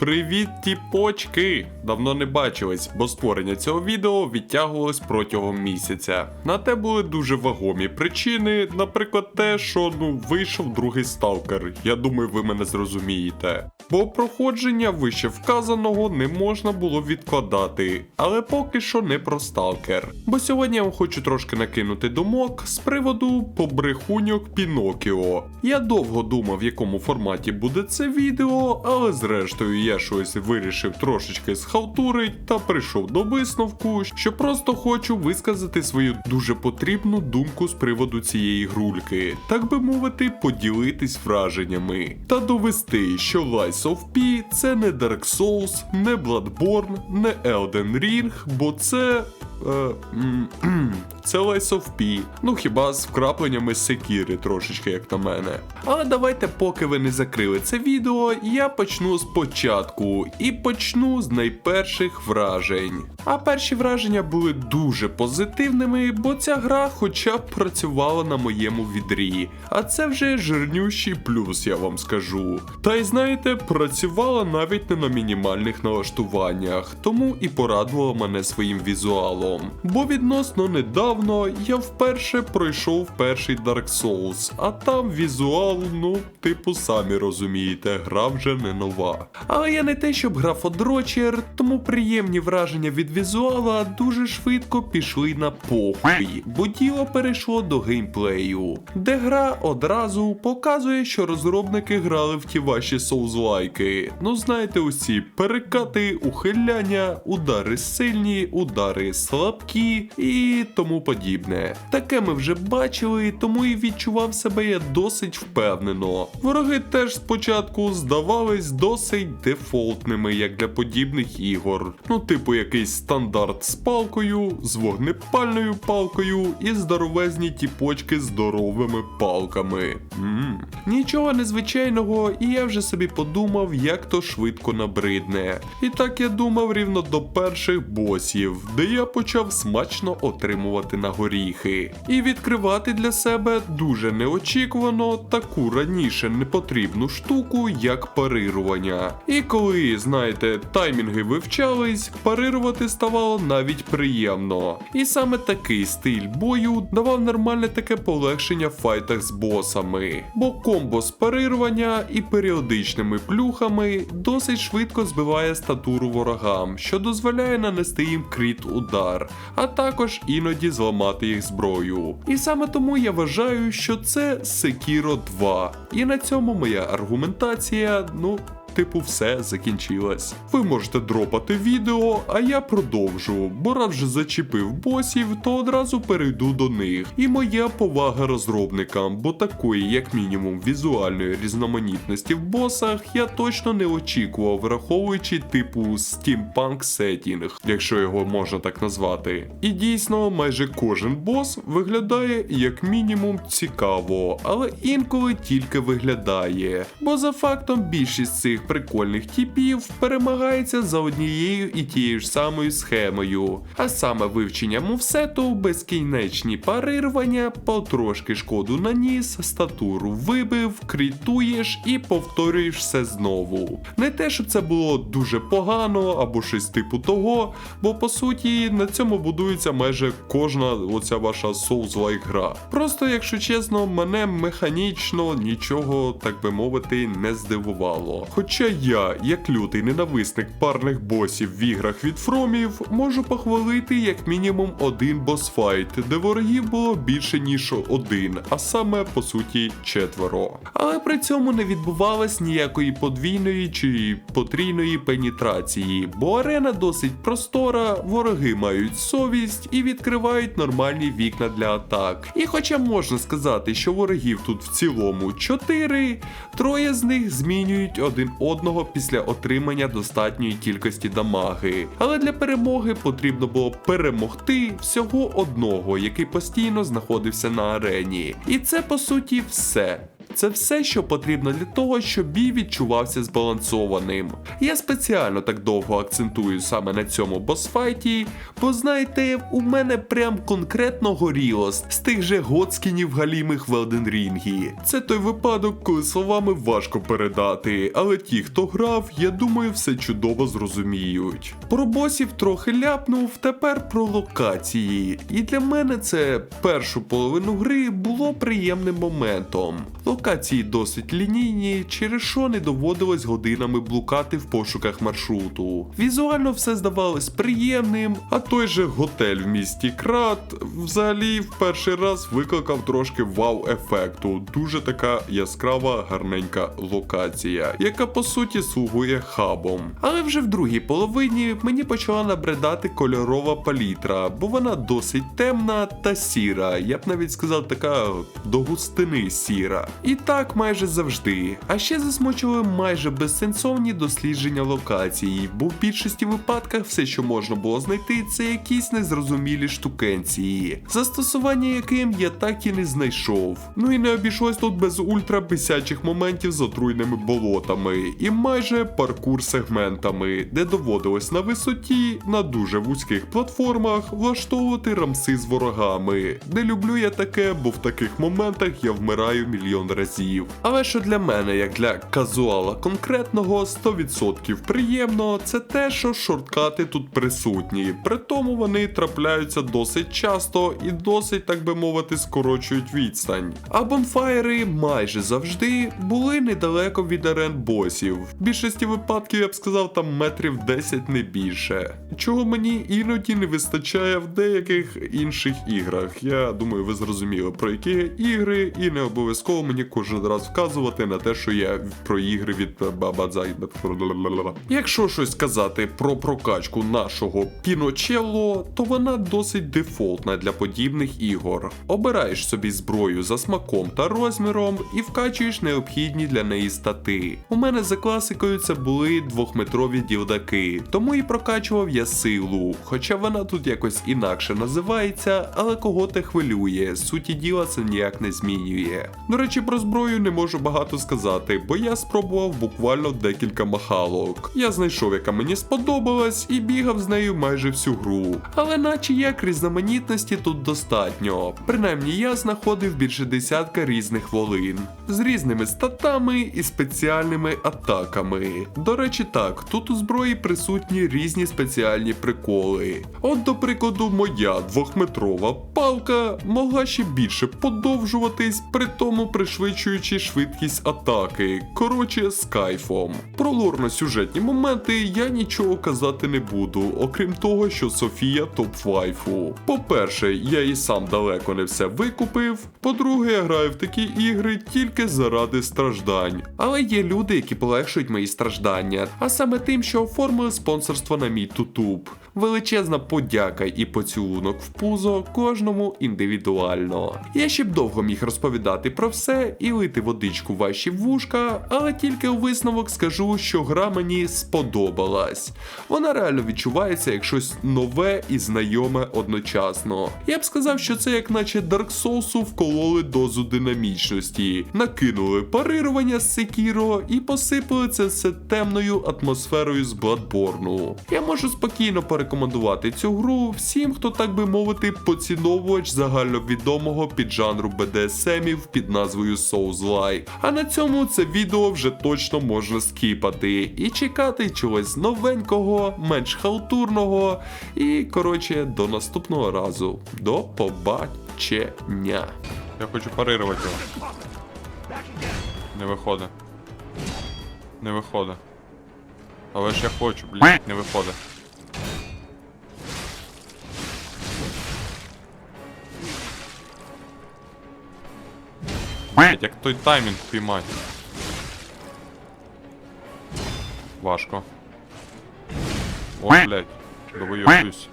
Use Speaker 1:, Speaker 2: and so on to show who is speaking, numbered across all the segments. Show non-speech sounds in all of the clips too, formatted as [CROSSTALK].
Speaker 1: Привіт, тіпочки! Давно не бачились, бо створення цього відео відтягувалось протягом місяця. На те були дуже вагомі причини, наприклад, те, що ну вийшов другий сталкер. Я думаю, ви мене зрозумієте. Бо проходження вище вказаного не можна було відкладати, але поки що не про сталкер. Бо сьогодні я вам хочу трошки накинути думок з приводу побрехуньок Пінокіо. Я довго думав, в якому форматі буде це відео, але зрештою я щось вирішив трошечки схалтурить та прийшов до висновку, що просто хочу висказати свою дуже потрібну думку з приводу цієї грульки, так би мовити, поділитись враженнями та довести, що Lies of P це не Dark Souls, не Bloodborne, не Elden Ring, бо це. Е, [CLEARS THROAT] це Lies of P. Ну хіба з вкрапленнями секіри трошечки, як на мене. Але давайте, поки ви не закрили це відео, я почну спочатку і почну з найперших вражень. А перші враження були дуже позитивними, бо ця гра хоча б працювала на моєму відрі. А це вже жирнющий плюс, я вам скажу. Та й знаєте, працювала навіть не на мінімальних налаштуваннях, тому і порадувала мене своїм візуалом. Бо відносно недавно я вперше пройшов перший Dark Souls, а там візуал, ну, типу, самі розумієте, гра вже не нова. Але я не те, щоб грав одрочер, тому приємні враження від візуала дуже швидко пішли на похуй, бо діло перейшло до геймплею, де гра одразу показує, що розробники грали в ті ваші соузлайки. Ну знаєте, усі перекати, ухиляння, удари сильні, удари слабкі і тому подібне. Таке ми вже бачили, тому і відчував себе я досить впевнено. Вороги теж спочатку здавались досить дефолтними, як для подібних ігор. Ну, типу, якийсь стандарт з палкою, з вогнепальною палкою і здоровезні тіпочки здоровими палками. м Нічого незвичайного, і я вже собі подумав, як то швидко набридне. І так я думав рівно до перших босів, де я почав смачно отримувати на горіхи і відкривати для себе дуже неочікувано таку раніше непотрібну штуку, як парирування. І коли, знаєте, таймінги вивчались, парирувати ставало навіть приємно. І саме такий стиль бою давав нормальне таке полегшення в файтах з босами, бо комбо з парирування і періодичними плюхами досить швидко збиває статуру ворогам, що дозволяє нанести їм кріт удар, а також іноді зламати їх зброю. І саме тому я вважаю, що це Sekiro 2. І на цьому моя аргументація, ну. Типу, все закінчилось. Ви можете дропати відео, а я продовжу, бо раз вже зачепив босів, то одразу перейду до них. І моя повага розробникам, бо такої, як мінімум, візуальної різноманітності в босах я точно не очікував, враховуючи типу стімпанк сетінг, якщо його можна так назвати. І дійсно, майже кожен бос виглядає як мінімум цікаво, але інколи тільки виглядає. Бо за фактом більшість цих прикольних типів перемагається за однією і тією ж самою схемою, а саме вивчення мувсету, безкінечні парирування, потрошки шкоду наніс, статуру вибив, крітуєш і повторюєш все знову. Не те, щоб це було дуже погано або щось типу того, бо по суті на цьому будується майже кожна оця ваша Souls-like гра. Просто, якщо чесно, мене механічно нічого, так би мовити, не здивувало. Хоча я, як лютий ненависник парних босів в іграх від фромів, можу похвалити як мінімум один босфайт, де ворогів було більше ніж один, а саме по суті четверо. Але при цьому не відбувалось ніякої подвійної чи потрійної пенітрації, бо арена досить простора, вороги мають совість і відкривають нормальні вікна для атак. І хоча можна сказати, що ворогів тут в цілому 4, троє з них змінюють один одного після отримання достатньої кількості дамаги. Але для перемоги потрібно було перемогти всього одного, який постійно знаходився на арені. І це по суті все. Це все, що потрібно для того, щоб бій відчувався збалансованим. Я спеціально так довго акцентую саме на цьому босфайті, бо знаєте, у мене прям конкретно горіло з тих же гоцкінів галімих в Elden Ring. Це той випадок, коли словами важко передати, але ті, хто грав, я думаю, все чудово зрозуміють. Про босів трохи ляпнув, тепер про локації. І для мене це першу половину гри було приємним моментом. Локації досить лінійні, через що не доводилось годинами блукати в пошуках маршруту. Візуально все здавалось приємним, а той же готель в місті Крат взагалі в перший раз викликав трошки вау-ефекту. Дуже така яскрава, гарненька локація, яка по суті слугує хабом. Але вже в другій половині мені почала набридати кольорова палітра, бо вона досить темна та сіра. Я б навіть сказав, така до густини сіра. І так майже завжди. А ще засмучували майже безсенсовні дослідження локації, бо в більшості випадках все, що можна було знайти, це якісь незрозумілі штукенції, застосування яким я так і не знайшов. Ну і не обійшлось тут без ультрабисячих моментів з отруйними болотами і майже паркур сегментами, де доводилось на висоті на дуже вузьких платформах влаштовувати рамси з ворогами. Не люблю я таке, бо в таких моментах я вмираю мільйон разів. Але що для мене, як для казуала конкретного 100% приємно, це те, що шорткати тут присутні. При тому вони трапляються досить часто і досить, так би мовити, скорочують відстань. А бонфаєри майже завжди були недалеко від арен босів. В більшості випадків я б сказав там метрів 10 не більше. Чого мені іноді не вистачає в деяких інших іграх. Я думаю, ви зрозуміли про які ігри, і не обов'язково мені кожен раз вказувати на те, що я про ігри від Бабадзай. Якщо щось сказати про прокачку нашого Піночелло, то вона досить дефолтна для подібних ігор. Обираєш собі зброю за смаком та розміром і вкачуєш необхідні для неї стати. У мене за класикою це були двохметрові ділдаки, тому і прокачував я силу, хоча вона тут якось інакше називається, але кого те хвилює, суті діла це ніяк не змінює. До речі, про зброю не можу багато сказати, бо я спробував буквально декілька махалок. Я знайшов, яка мені сподобалась, і бігав з нею майже всю гру. Але наче як різноманітності тут достатньо. Принаймні я знаходив більше десятка різних волин з різними статами і спеціальними атаками. До речі, так, тут у зброї присутні різні спеціальні приколи. От, до прикладу, моя двохметрова палка могла ще більше подовжуватись, при тому пришвидшуючи швидкість атаки. Коротше, з кайфом. Про лорно-сюжетні моменти я нічого казати не буду, окрім того, що Софія топ вайфу. По-перше, я і сам далеко не все викупив. По-друге, я граю в такі ігри тільки заради страждань. Але є люди, які полегшують мої страждання, а саме тим, що оформили спонсорство на мій тутуб. Величезна подяка і поцілунок в пузо кожному індивідуально. Я ще б довго міг розповідати про все і лити водичку ваші вушка, але тільки у висновок скажу, що гра мені сподобалась. Вона реально відчувається як щось нове і знайоме одночасно. Я б сказав, що це як наче Dark Souls вкололи дозу динамічності, накинули парирування з Sekiro і посипали це все темною атмосферою з Bloodborne. Я можу спокійно порекомендувати цю гру всім, хто так би мовити, поціновувач загальновідомого піджанру BDSM під назвою Souls-like. А на цьому це відео вже точно можна скіпати і чекати чогось новенького, менш халтурного. І коротше, до наступного разу. До побачення. Я хочу парирувати його. Не виходить. Не виходить. Але ж я хочу, блядь, не виходить. Блядь, як той таймінг піймати. Важко. О, блядь, довоюсь.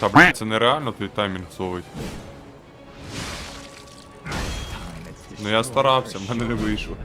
Speaker 1: Та блядь, це нереально той таймінг зловить. Ну я старався, в мене не вийшло.